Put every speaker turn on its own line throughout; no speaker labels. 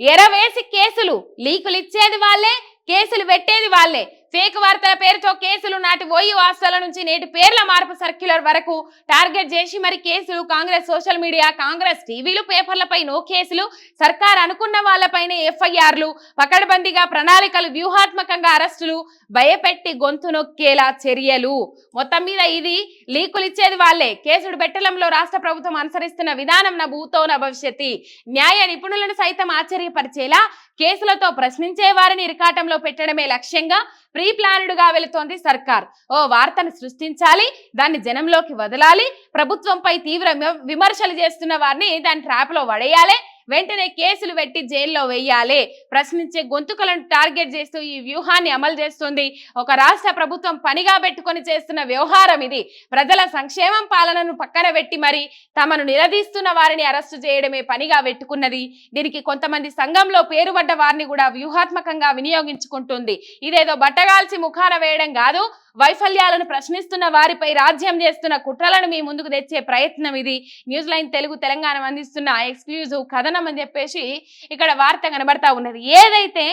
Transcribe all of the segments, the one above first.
ఎరవేసి కేసులు. లీకులు ఇచ్చేది వాళ్ళే కేసులు పెట్టేది వాళ్ళే. ఫేక్ వార్తల పేరుతో కేసులు నాటి ఓయి వాస్తవాల నుంచి నేటి పేర్ల మార్పు సర్క్యులర్ వరకు టార్గెట్ చేసి మరి కేసులు కాంగ్రెస్ సోషల్ మీడియా కాంగ్రెస్ టీవీలు పేపర్లపై నో కేసులు సర్కార్ అనుకున్న వాళ్ళపైనే ఎఫ్ఐఆర్లు పకడ్బందీగా ప్రణాళికలు వ్యూహాత్మకంగా అరెస్టులు భయపెట్టి గొంతు నొక్కేలా చర్యలు. మొత్తం మీద ఇది లీకులు ఇచ్చేది వాళ్ళే. కేసుడు బెట్టలంలో రాష్ట్ర ప్రభుత్వం అనుసరిస్తున్న విధానం నా భూతో నా భవిష్యత్తి. న్యాయ నిపుణులను సైతం ఆశ్చర్యపరిచేలా కేసులతో ప్రశ్నించే వారిని ఇరకాటంలో పెట్టడమే లక్ష్యంగా ప్రీ ప్లానుడుగా వెళుతోంది సర్కార్. ఓ వార్తను సృష్టించాలి దాన్ని జనంలోకి వదలాలి ప్రభుత్వంపై తీవ్ర విమ- విమర్శలు చేస్తున్న వారిని దాని ట్రాప్లో వడేయాలి వెంటనే కేసులు పెట్టి జైల్లో వేయాలి. ప్రశ్నించే గొంతుకలను టార్గెట్ చేస్తూ ఈ వ్యూహాన్ని అమలు చేస్తుంది. ఒక రాష్ట్ర ప్రభుత్వం పనిగా పెట్టుకొని చేస్తున్న వ్యవహారం ఇది. ప్రజల సంక్షేమం పాలనను పక్కన పెట్టి మరి తమను నిలదీస్తున్న వారిని అరెస్టు చేయడమే పనిగా పెట్టుకున్నది. దీనికి కొంతమంది సంఘంలో పేరుపడ్డ వారిని కూడా వ్యూహాత్మకంగా వినియోగించుకుంటుంది. ఇదేదో బట్టగాల్చి ముఖాన వేయడం కాదు. వైఫల్యాలను ప్రశ్నిస్తున్న వారిపై రాజ్యం చేస్తున్న కుట్రలను మీ ముందుకు తెచ్చే ప్రయత్నం ఇది. న్యూస్ లైన్ తెలుగు తెలంగాణ అందిస్తున్న ఎక్స్క్లూజివ్ కథనం అని చెప్పేసి ఇక్కడ వార్త కనబడతా ఉన్నది. ఏదైతే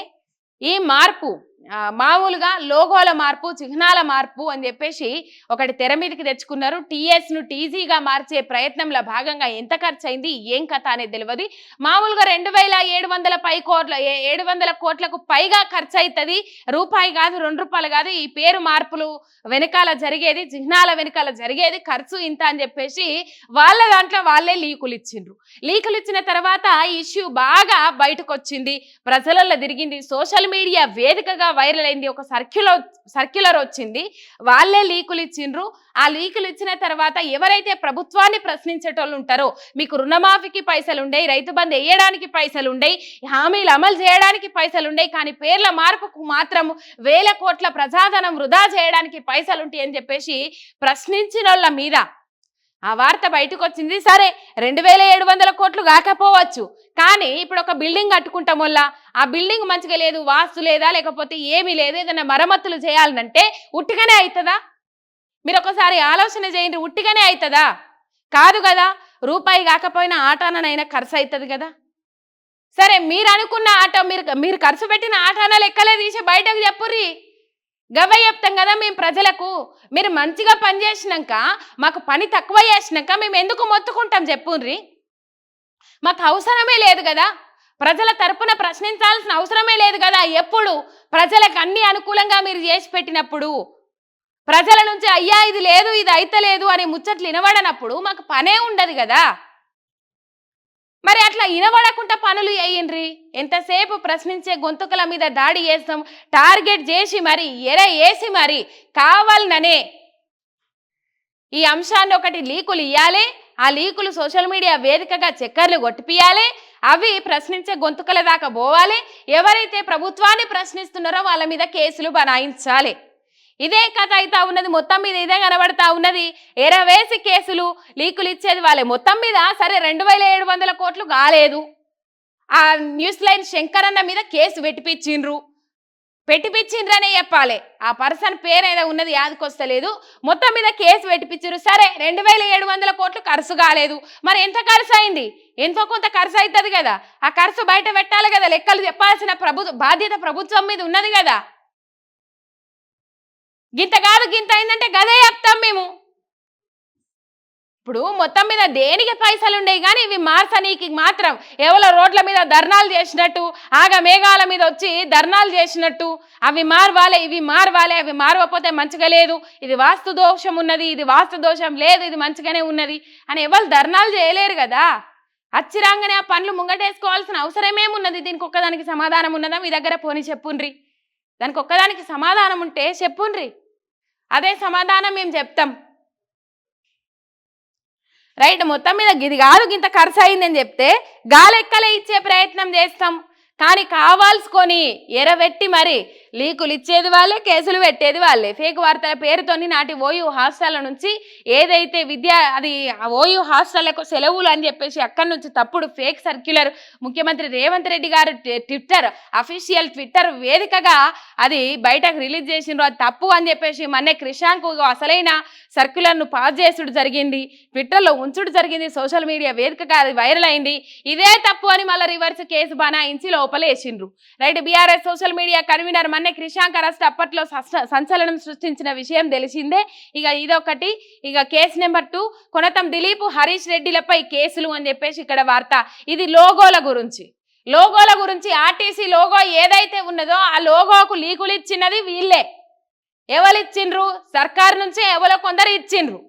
ఈ మార్పు మామూలుగా లోగోల మార్పు చిహ్నాల మార్పు అని చెప్పేసి ఒకటి తెర మీదకి తెచ్చుకున్నారు. టీఎస్ను టీజీగా మార్చే ప్రయత్నంలో భాగంగా ఎంత ఖర్చు అయింది ఏం కథ అనేది తెలియదు మామూలుగా రెండు వేల ఏడు వందల పై కోట్ల ఏ- ఏడు వందల కోట్లకు పైగా ఖర్చు అవుతుంది రూపాయి కాదు రెండు రూపాయలు కాదు. ఈ పేరు మార్పులు వెనకాల జరిగేది చిహ్నాల వెనకాల జరిగేది ఖర్చు ఇంత అని చెప్పేసి వాళ్ళ దాంట్లో వాళ్ళే లీకులు ఇచ్చిండ్రు. లీకులు ఇచ్చిన తర్వాత ఇష్యూ బాగా బయటకు వచ్చింది ప్రజలలో తిరిగింది. సోషల్ మీడియా వేదికగా వైరల్ అయింది ఒక సర్క్యులర్ సర్క్యులర్ వచ్చింది. వాళ్ళే లీకులు ఇచ్చిండ్రు. ఆ లీకులు ఇచ్చిన తర్వాత ఎవరైతే ప్రభుత్వాన్ని ప్రశ్నించేటోళ్ళు ఉంటారో మీకు రుణమాఫీకి పైసలు ఉండయి రైతు బంధు వేయడానికి పైసలు ఉండయి హామీలు అమలు చేయడానికి పైసలు ఉండయి కానీ పేర్ల మార్పుకు మాత్రం వేల కోట్ల ప్రజాధనం వృధా చేయడానికి పైసలు ఉంటాయి అని చెప్పేసి ప్రశ్నించిన వాళ్ళ మీద ఆ వార్త బయటకు వచ్చింది సరే రెండు వేల ఏడు వందల కోట్లు కాకపోవచ్చు. కానీ ఇప్పుడు ఒక బిల్డింగ్ కట్టుకుంటాం వల్ల ఆ బిల్డింగ్ మంచిగా లేదు వాస్తు లేదా లేకపోతే ఏమీ లేదు ఏదైనా మరమ్మతులు చేయాలనంటే ఉట్టిగానే అవుతుందా మీరు ఒకసారి ఆలోచన చేయండి ఉట్టిగానే అవుతుందా కాదు కదా రూపాయి కాకపోయినా ఆటాననైనా ఖర్చు అవుతుంది కదా. సరే మీరు అనుకున్న ఆట మీరు మీరు ఖర్చు పెట్టిన ఆటాన లెక్కలే తీసి బయటకు చెప్పుర్రి. గవ్వ చెప్తాం కదా మేము ప్రజలకు. మీరు మంచిగా పని చేసినాక మాకు పని తక్కువ చేసినాక మేము ఎందుకు మొత్తుకుంటాం చెప్పుర్రి మాకు అవసరమే లేదు కదా. ప్రజల తరపున ప్రశ్నించాల్సిన అవసరమే లేదు కదా ఎప్పుడు? ప్రజలకు అన్ని అనుకూలంగా మీరు చేసి పెట్టినప్పుడు. ప్రజల నుంచి అయ్యా ఇది లేదు ఇది అయితలేదు అని ముచ్చట్లు వినబడనప్పుడు మాకు పనే ఉండదు కదా. మరి అట్లా ఇనబడకుండా పనులు వేయండ్రి ఎంతసేపు ప్రశ్నించే గొంతుకల మీద దాడి చేస్తాం. టార్గెట్ చేసి మరి ఎర వేసి మరి కావాలననే ఈ అంశాన్ని ఒకటి లీకులు ఇవ్వాలి ఆ లీకులు సోషల్ మీడియా వేదికగా చక్కర్లు కొట్టిపియాలి అవి ప్రశ్నించే గొంతుకల దాకా పోవాలి. ఎవరైతే ప్రభుత్వాన్ని ప్రశ్నిస్తున్నారో వాళ్ళ మీద కేసులు బనాయించాలి. ఇదే కథ అయితే ఉన్నది మొత్తం మీద ఇదే కనబడతా ఉన్నది. ఎరవేసి కేసులు లీకులు ఇచ్చేది వాళ్ళే. మొత్తం మీద సరే రెండు వేల ఏడు వందల కోట్లు కాలేదు. ఆ న్యూస్ లైన్ శంకర్ అన్న మీద కేసు పెట్టిపిచ్చిండ్రు. పెట్టిపిచ్చిండ్రనే చెప్పాలి. ఆ పర్సన్ పేరు ఏదో ఉన్నది యాదకొస్తలేదు. మొత్తం మీద కేసు పెట్టిపించారు సరే రెండు వేల ఏడు వందల కోట్లు ఖర్చు కాలేదు. మరి ఎంత ఖర్చు అయింది? ఎంతో కొంత ఖర్చు అవుతుంది కదా? ఆ ఖర్చు బయట పెట్టాలి కదా. లెక్కలు చెప్పాల్సిన ప్రభు బాధ్యత ప్రభుత్వం మీద ఉన్నది కదా. గింత కాదు గింత అయిందంటే గదే చెప్తాం మేము. ఇప్పుడు మొత్తం మీద దేనికి పైసలు ఉండేవి కానీ ఇవి మార్చనీకి మాత్రం ఎవరో రోడ్ల మీద ధర్నాలు చేసినట్టు ఆగ మేఘాల మీద వచ్చి ధర్నాలు చేసినట్టు అవి మారవాలే ఇవి మారవాలే అవి మారవపోతే మంచిగా లేదు ఇది వాస్తు దోషం ఉన్నది ఇది వాస్తు దోషం లేదు ఇది మంచిగానే ఉన్నది అని ఎవరు ధర్నాలు చేయలేరు కదా. అచ్చిరాంగనే ఆ పనులు ముంగటేసుకోవాల్సిన అవసరం ఏమున్నది దీనికి ఒక్కదానికి సమాధానం ఉన్నదా? మీ దగ్గర పోని చెప్పుండ్రి. దానికి ఒక్కదానికి సమాధానం ఉంటే చెప్పుండ్రి. అదే సమాధానం మేము చెప్తాం. రైట్ మొత్తం మీద ఇది కాదు ఇంత ఖర్చు అయిందని చెప్తే గాలెక్కలే ఇచ్చే ప్రయత్నం చేస్తాం. కానీ కావాల్సుకొని ఎరబెట్టి మరి లీకులు ఇచ్చేది వాళ్ళే కేసులు పెట్టేది వాళ్ళే. ఫేక్ వార్తల పేరుతోని నాటి ఓయూ హాస్టల్ నుంచి ఏదైతే విద్య అది ఆ ఓయూ హాస్టళ్ళకు సెలవులు అని చెప్పేసి అక్కడి నుంచి తప్పుడు ఫేక్ సర్క్యులర్ ముఖ్యమంత్రి రేవంత్ రెడ్డి గారు ట్విట్టర్ అఫీషియల్ ట్విట్టర్ వేదికగా అది బయటకు రిలీజ్ చేసిండ్రు. అది తప్పు అని చెప్పేసి మొన్నే క్రిషాంక్ అసలైన సర్క్యులర్ను పాస్ చేసుడు జరిగింది. ట్విట్టర్లో ఉంచుడు జరిగింది. సోషల్ మీడియా వేదికగా అది వైరల్ అయింది. ఇదే తప్పు అని మళ్ళీ రివర్స్ కేసు బనాయించి లోపలేసిండ్రు. Right BRS social media convener మొన్నే క్రిషాంక్ అరెస్ట్ అప్పట్లో సంచలనం సృష్టించిన విషయం తెలిసిందే. ఇక ఇదొకటి. ఇక case number two. Konatham Dileep Harish రెడ్డిలపై కేసులు అని చెప్పేసి ఇక్కడ వార్త. ఇది లోగోల గురించి. లోగోల గురించి ఆర్టీసీ లోగో ఏదైతే ఉన్నదో ఆ లోగోకు లీకులు ఇచ్చినది వీళ్ళే. ఎవరు ఇచ్చిండ్రు సర్కారు నుంచే ఎవరో కొందరు ఇచ్చిండ్రు.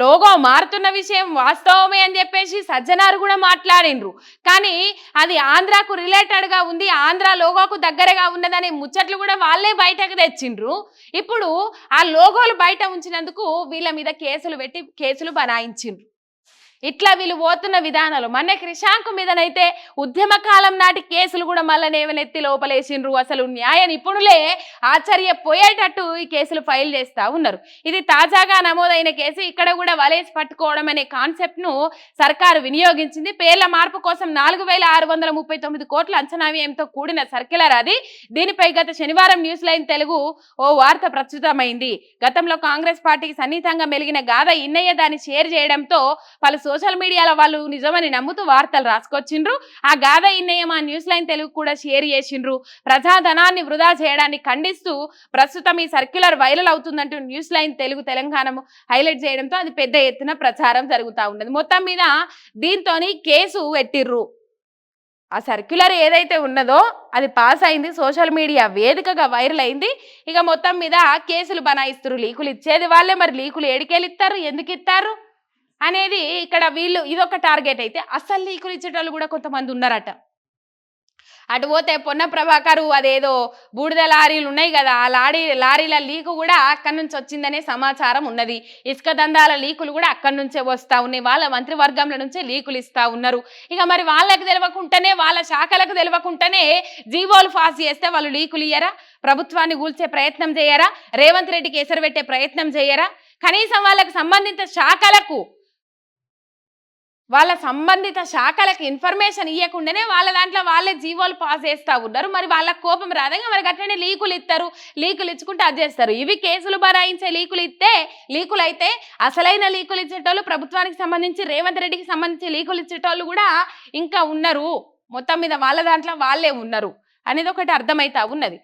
లోగో మారుతున్న విషయం వాస్తవమే అని చెప్పేసి సజ్జనారు కూడా మాట్లాడిండ్రు. కానీ అది ఆంధ్రాకు రిలేటెడ్గా ఉంది ఆంధ్ర లోగోకు దగ్గరగా ఉన్నదని ముచ్చట్లు కూడా వాళ్ళే బయటకు తెచ్చిండ్రు. ఇప్పుడు ఆ లోగోలు బయట ఉంచినందుకు వీళ్ళ మీద కేసులు పెట్టి కేసులు బనాయించిండ్రు. ఇట్లా వీళ్ళు పోతున్న విధానాలు. మొన్న క్రిషాంక్ మీదనైతే ఉద్యమ కాలం నాటి కేసులు కూడా మళ్ళీ నేవనెత్తి లోపలేసిండ్రు. అసలు న్యాయ నిపుణులే ఆశ్చర్యపోయేటట్టు ఈ కేసులు ఫైల్ చేస్తా ఉన్నారు. ఇది తాజాగా నమోదైన కేసు. ఇక్కడ కూడా వలేసి పట్టుకోవడం అనే కాన్సెప్ట్ను సర్కారు వినియోగించింది. పేర్ల మార్పు కోసం నాలుగు వేల ఆరు వందల ముప్పై తొమ్మిది కోట్ల అంచనా వ్యయంతో కూడిన సర్క్యులర్ అది. దీనిపై గత శనివారం న్యూస్ లైన్ తెలుగు ఓ వార్త ప్రచురితమైంది. గతంలో కాంగ్రెస్ పార్టీకి సన్నిహితంగా మెలిగిన గాథ ఇన్నయ్య దాన్ని షేర్ చేయడంతో పలు సోషల్ మీడియాలో వాళ్ళు నిజమని నమ్ముతూ వార్తలు రాసుకొచ్చిండ్రు. ఆ గాథ ఇన్నయ్య మా న్యూస్ లైన్ తెలుగు కూడా షేర్ చేసిండ్రు. ప్రజాధనాన్ని వృధా చేయడాన్ని ఖండిస్తూ ప్రస్తుతం ఈ circular viral అవుతుందంటూ news line Telugu Telangana highlight చేయడంతో అది పెద్ద ఎత్తున ప్రచారం జరుగుతూ ఉన్నది. మొత్తం మీద దీంతో కేసు పెట్టిర్రు. ఆ సర్క్యులర్ ఏదైతే ఉన్నదో అది పాస్ అయింది. సోషల్ మీడియా వేదికగా వైరల్ అయింది. ఇక మొత్తం మీద కేసులు బనాయిస్తారు లీకులు ఇచ్చేది వాళ్ళే. మరి లీకులు ఏడికేలు ఇస్తారు ఎందుకు ఇస్తారు అనేది ఇక్కడ వీళ్ళు ఇదొక టార్గెట్ అయితే. అసలు లీకులు ఇచ్చేటోళ్ళు కూడా కొంతమంది ఉన్నారట. అటు పోతే పొన్న ప్రభాకరు అదేదో బూడిద లారీలు ఉన్నాయి కదా ఆ లారీ లారీల లీకు కూడా అక్కడి నుంచి వచ్చిందనే సమాచారం ఉన్నది. ఇసుక దందాల లీకులు కూడా అక్కడి నుంచే వస్తూ ఉన్నాయి. వాళ్ళ మంత్రివర్గంలో నుంచే లీకులు ఇస్తా ఉన్నారు. ఇక మరి వాళ్ళకి తెలియకుండానే వాళ్ళ శాఖలకు తెలియకుండానే జీవోలు పాస్ చేస్తే వాళ్ళు లీకులు ఇయ్యరా? ప్రభుత్వాన్ని కూల్చే ప్రయత్నం చేయరా? రేవంత్ రెడ్డికి ఎసరు పెట్టే ప్రయత్నం చేయరా? కనీసం వాళ్ళకు సంబంధిత శాఖలకు వాళ్ళ సంబంధిత శాఖలకు ఇన్ఫర్మేషన్ ఇవ్వకుండానే వాళ్ళ దాంట్లో వాళ్ళే జీవోలు పాస్ చేస్తూ ఉన్నారు. మరి వాళ్ళ కోపం రాదంగా మరి అట్లనే లీకులు ఇస్తారు. లీకులు ఇచ్చుకుంటే అది చేస్తారు. ఇవి కేసులు బరాయించే లీకులు ఇస్తే లీకులు అయితే అసలైన లీకులు ఇచ్చేటోళ్ళు ప్రభుత్వానికి సంబంధించి రేవంత్ రెడ్డికి సంబంధించి లీకులు ఇచ్చేటోళ్ళు కూడా ఇంకా ఉన్నారు. మొత్తం మీద వాళ్ళ దాంట్లో వాళ్ళే ఉన్నారు. అనేది ఒకటి అర్థమవుతా ఉన్నది.